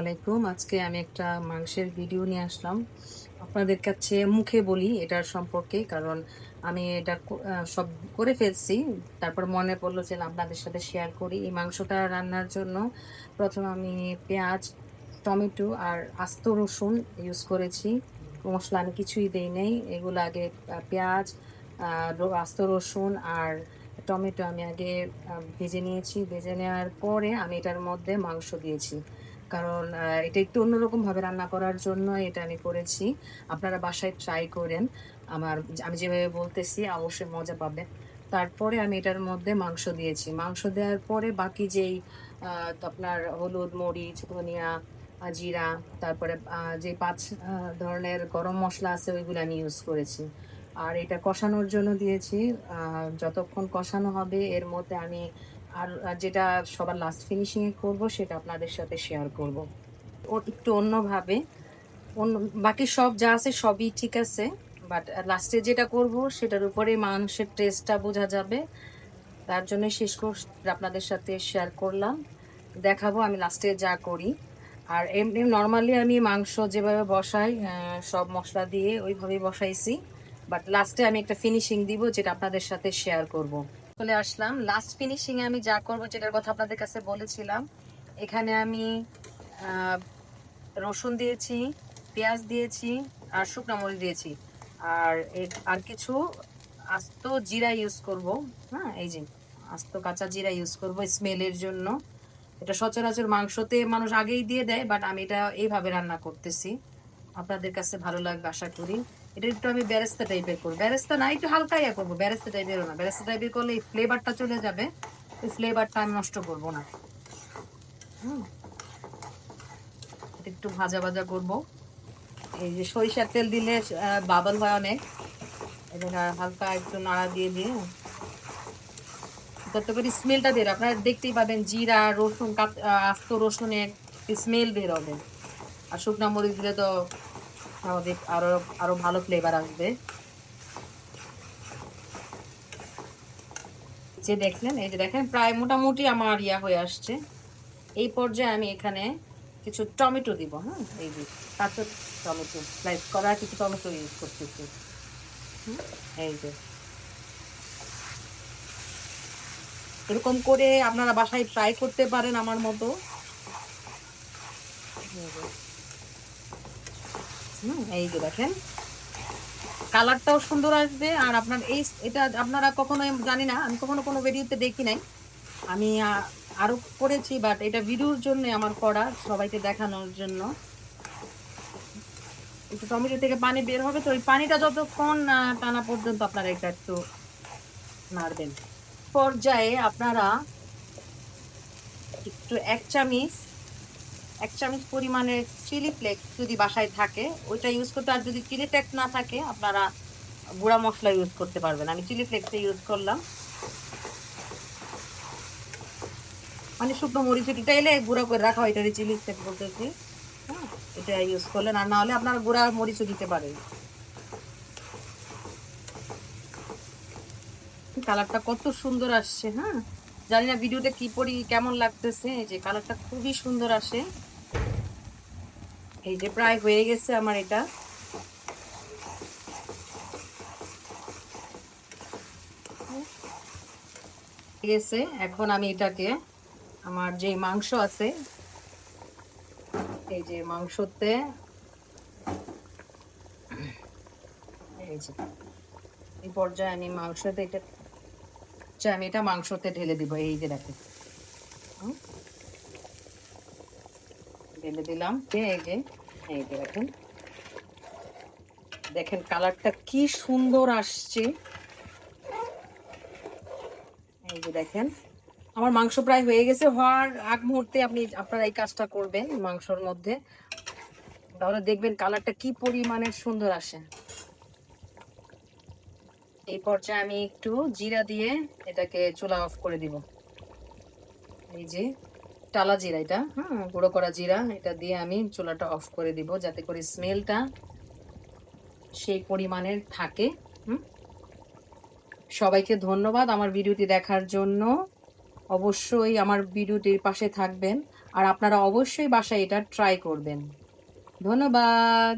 আলাইকুম। আজকে আমি একটা মাংসের ভিডিও নিয়ে আসলাম। আপনাদের কাছে মুখে বলি এটার সম্পর্কে, কারণ আমি এটা সব করে ফেলছি। তারপর মনে পড়ল যে আপনাদের সাথে শেয়ার করি এই মাংসটা রান্নার জন্য। প্রথম আমি পেঁয়াজ, টমেটো আর আস্ত রসুন ইউজ করেছি। মশলা আমি কিছুই দেই নেই। এগুলো আগে পেঁয়াজ আস্ত রসুন আর টমেটো আমি আগে ভেজে নিয়েছি। ভেজে নেওয়ার পরে আমি এটার মধ্যে মাংস দিয়েছি। কারণ এটা একটু অন্যরকম ভাবে রান্না করার জন্য এটা আমি করেছি। আপনারা বাসায় ট্রাই করেন। আমার, আমি যেভাবে বলতেছি, অবশ্যই মজা পাবেন। তারপরে আমি এটার মধ্যে মাংস দিয়েছি। মাংস দেওয়ার পরে বাকি যেই আপনার হলুদ, মরিচ, ধনিয়া জিরা, তারপরে যে পাঁচ ধরনের গরম মশলা আছে, ওইগুলো আমি ইউজ করেছি। আর এটা কষানোর জন্য দিয়েছি। যতক্ষণ কষানো হবে, এর মধ্যে আমি আর যেটা সবার লাস্ট ফিনিশিংয়ে করব, সেটা আপনাদের সাথে শেয়ার করব। একটু অন্যভাবে, অন্য, বাকি সব যা আছে সবই ঠিক আছে বাট লাস্টে যেটা করব, সেটার উপরে মাংসের টেস্টটা বোঝা যাবে। তার জন্য শেষ কোর্স আপনাদের সাথে শেয়ার করলাম। দেখাবো আমি লাস্টে যা করি। আর এমনি নর্মালি আমি মাংস যেভাবে বসাই সব মশলা দিয়ে ওইভাবেই বসাইছি বাট লাস্টে আমি একটা ফিনিশিং দিব, যেটা আপনাদের সাথে শেয়ার করব। চলে আসলাম। লাস্ট ফিনিশিং আমি যা করব যেটার কথা আপনাদের কাছে বলেছিলাম। এখানে আমি রসুন দিয়েছি, পেঁয়াজ দিয়েছি আর শুকনো মরিচ দিয়েছি। আর আর কিছু আস্ত জিরা ইউজ করব। হ্যাঁ এই যে আস্ত কাঁচা জিরা ইউজ করব স্মেলের জন্য। এটা সচরাচর মাংসতে মানুষ আগেই দিয়ে দেয় বাট আমি এটা এইভাবে রান্না করতেছি। আপনাদের কাছে ভালো লাগবে, আশা করি। এটা একটু আমি ব্যারেস্তা টাইপের করব। ব্যারেস্তা না, একটু হালকা ইয়া করব, ব্যারেস্তা টাইপেরও না। ব্যারেস্তা টাইপের করলে এই ফ্লেভারটা চলে যাবে, এই ফ্লেভারটা আমি নষ্ট করব না। হুম। একটু ভাজা ভাজা করব। এই যে সরিষার তেল দিলে বাবল হয় অনেক। এটা হালকা একটু নাড়া দিয়ে দিয়ে। তত করে স্মেলটা বের আপনারা দেখতেই পাবেন জিরা, রসুন আস্ত রসুনের স্মেল বের হবে আর শুকনো মরিচ দিলে তো আমাদের আরও আরও ভালো ফ্লেভার আসবে। যে দেখলেন, এই যে দেখেন, প্রায় মোটামুটি আমার ইয়া হয়ে আসছে। এই পর্যায়ে আমি এখানে কিছু টমেটো দিব হ্যাঁ? এই যে কাঁচা টমেটো স্লাইস করা কিছু টমেটো ইউজ করতেছি। এই যে। এরকম করে আপনারা বাসায় ট্রাই করতে পারেন আমার মতো। হুম, এই যে দেখেন। কালারটাও সুন্দর আসবে আর আপনার এই এটা আপনারা কখনো জানি না আমি কখনো কোনো ভিডিওতে দেখি নাই। আমি আ- আরও করেছি বাট এটা ভিডিওর জন্য আমার করা সবাইকে দেখানোর জন্য। একটু টমেটো থেকে পানি বের হবে তো ওই পানিটা যতক্ষণ টানা পর্যন্ত আপনারা এটা একটু নাড়বেন। পর্যায়ে আপনারা একটু এক চামিচ এক চামচ পরিমাণে চিলি ফ্লেক্স যদি বাসায় থাকে, ওইটা ইউজ করতে আর যদি চিলি ফ্লেক্স না থাকে, আপনারা গুঁড়া মশলা ইউজ করতে পারবেন। আমি চিলি ফ্লেক্সটা ইউজ করলাম। মানে শুকনো মরিচ এটা এলে গুঁড়া করে রাখা হয় এটা চিলি ফ্লেক্স বলতেছি হ্যাঁ এটা ইউজ করলেন। আর না হলে আপনারা গুঁড়া মরিচও দিতে পারেন। কালারটা কত সুন্দর আসছে হ্যাঁ? জানি না ভিডিওটা কি পরি, কেমন লাগতেছে যে কালারটা খুবই সুন্দর আসে। এই যে প্রায় হয়ে গেছে আমার এটা গেছে, এখন আমি এটাকে আমার যে মাংস আছে, এই যে মাংসতে, এই যে এই পর্যায়ে আমি মাংসতে এটা আচ্ছা আমি এটা মাংসতে ঢেলে দিব, এই যে দেখো হুম। ঢেলে দিলাম। এই যে এই যে দেখেন। দেখেন কালারটা কি সুন্দর আসছে। এই যে দেখেন, আমার মাংস প্রায় হয়ে গেছে। হওয়ার আগ মুহূর্তে আপনি, আপনারা এই কাজটা করবেন মাংসর মধ্যে। তাহলে দেখবেন কালারটা কি পরিমাণে সুন্দর আসে। এই পর্যায়ে আমি একটু জিরা দিয়ে এটাকে চুলা অফ করে দিব। এই যে টালা জিরা এটা হ্যাঁ গুঁড়ো করা জিরা, এটা দিয়ে আমি চুলাটা অফ করে দিব যাতে করে স্মেলটা সেই পরিমাণের থাকে, হুম। সবাইকে ধন্যবাদ আমার ভিডিওটি দেখার জন্য। অবশ্যই আমার ভিডিওটির পাশে থাকবেন আর আপনারা অবশ্যই বাসায় এটা ট্রাই করবেন। ধন্যবাদ।